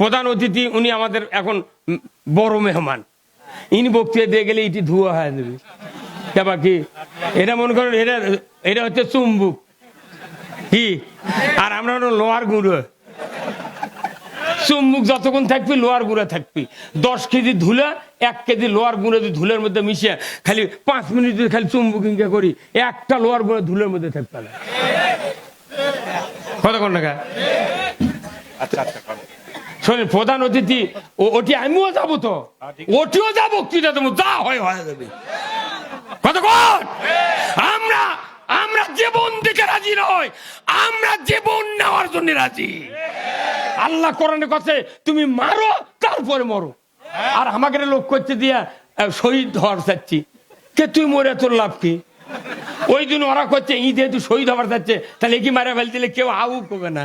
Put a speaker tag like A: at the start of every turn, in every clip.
A: প্রধান অতিথি, উনি আমাদের এখন বড় মেহমান। ইনি বক্তৃতা দিয়ে গেলে এটি ধুয়া হয়ে যাবে কেবা কি? এটা মনে করেন এটা এটা হচ্ছে চুম্বুক। কি? আর আমরা হলো লোহার গুঁড়ো। চুম্বুক যতক্ষণ থাকবি, লোহার গুঁড়ো থাকবি। দশ কেজি ধুলা, এক কেজি লোহার গুঁড়ো যদি ধুলের মধ্যে মিশিয়ে খালি পাঁচ মিনিট যদি খালি চুম্বুক ইঙ্কা করি, একটা লোহার গুঁড়ো ধুলের মধ্যে থাকবে না। কতক্ষণ টাকা
B: আচ্ছা আচ্ছা।
A: শোনেন প্রধান অতিথি ও ওটি আমিও যাব তো। ওটিও যাব বক্তৃতা দেবো যা হয় হয়ে যাবে। কতক্ষণ আমরা আমরা জীবন দিকে রাজি নয় আমরা জীবন নেওয়ার জন্য রাজি। আল্লাহ কোরআনে কথা তুমি মারো তারপরে মরো। আর আমাকে লোক করতে দিয়া শহীদ হওয়ার চাচ্ছি। কে তুই মরে তোর লাভ কি? ওই দিন ওরা করছে ঈদে তুই শহীদ হওয়ার যাচ্ছে তাহলে কি মারা ফেল দিলে কেউ আউ করবে না।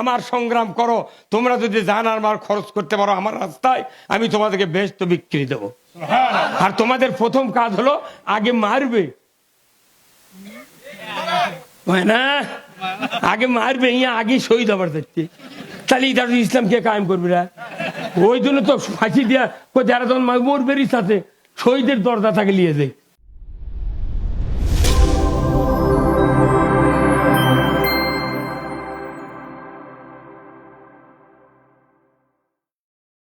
A: আমার সংগ্রাম করো। তোমরা যদি জান আর খরচ করতে পারো আমার রাস্তায় আমি তোমাদেরকে বেশ তো বিক্রি দেবো। আর তোমাদের প্রথম কাজ হলো আগে মারবে। না? আগে মারবে ইয়া আগে শহীদ হবার যাচ্ছে তাহলে এটা ইসলাম কে কায়েম করবে রা? ওই জন্য তো ফাঁসি দিয়া যারা তখন মরবেরই সাথে শহীদের দরজা থাকে নিয়ে দেয়